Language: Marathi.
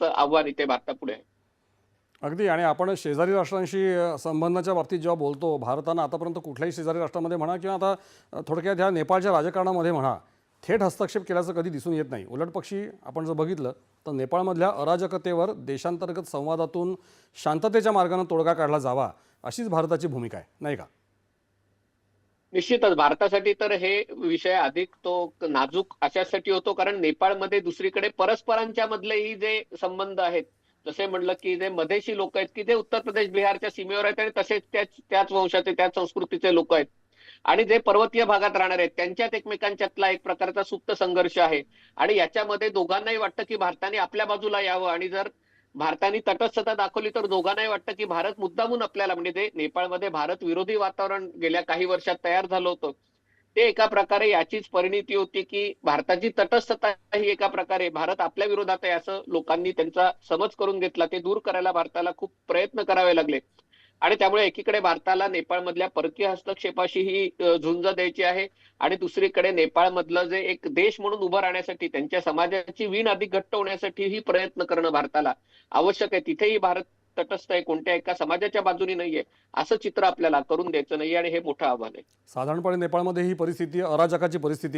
महत्वाचं आव्हान इथे भारतापुढे आहे अगदी आणि आपण शेजारी राष्ट्रांशी संबंधाच्या बाबतीत जेव्हा बोलतो भारतानं आतापर्यंत कुठल्याही शेजारी राष्ट्रामध्ये म्हणा किंवा आता थोडक्यात ह्या नेपाळच्या राजकारणामध्ये म्हणा थेट हस्तक्षेप केल्याचं कधी दिसून येत नाही. उलट पक्षी आपण जर बघितलं तर नेपाळमधल्या अराजकतेवर देशांतर्गत संवादातून शांततेच्या मार्गानं तोडगा काढला जावा अशीच भारताची भूमिका आहे नाही का? निश्चितच भारतासाठी तर हे विषय अधिक तो नाजूक अशासाठी होतो कारण नेपाळमध्ये दुसरीकडे परस्परांच्या मधलेही जे संबंध आहेत जसे म्हणलं की जे मधेशी लोक आहेत की जे उत्तर प्रदेश बिहारच्या सीमेवर आहेत आणि तसेच त्याच त्याच वंशाचे त्याच संस्कृतीचे लोक आहेत. आणि जे पर्वतीय भागात राहणार आहेत त्यांच्यात एकमेकांच्यातला एक प्रकारचा सुप्त संघर्ष आहे. आणि याच्यामध्ये दोघांनाही वाटतं की भारताने आपल्या बाजूला यावं आणि जर भारताने तटस्थता दाखवली तर दोघांनाही वाटतं की भारत मुद्दामून आपल्याला म्हणजे ते नेपाळमध्ये भारत विरोधी वातावरण गेल्या काही वर्षात तयार झालं होतं ते एका प्रकारे याचीच परिणिती होती की भारताची तटस्थता ही एका प्रकारे भारत आपल्या विरोधात आहे असं लोकांनी त्यांचा समज करून घेतला ते दूर करायला भारताला खूप प्रयत्न करावे लागले. आणि त्यामुळे एकीकडे भारताला नेपाळमधल्या परकीय हस्तक्षेपाशी ही झुंज द्यायची आहे आणि दुसरीकडे नेपाळमधलं जे एक देश म्हणून उभं राहण्यासाठी त्यांच्या समाजाची वीण अधिक घट्ट होण्यासाठी ही प्रयत्न करणं भारताला. आवश्यक आहे. तिथेही भारत तटस्थ आहे. कोणत्या एका समाजाच्या बाजूने नाहीये. असं चित्र आपल्याला करून द्यायचं नाही आणि हे मोठं आव्हान आहे. साधारणपणे नेपाळमध्ये ही परिस्थिती अराजकाची परिस्थिती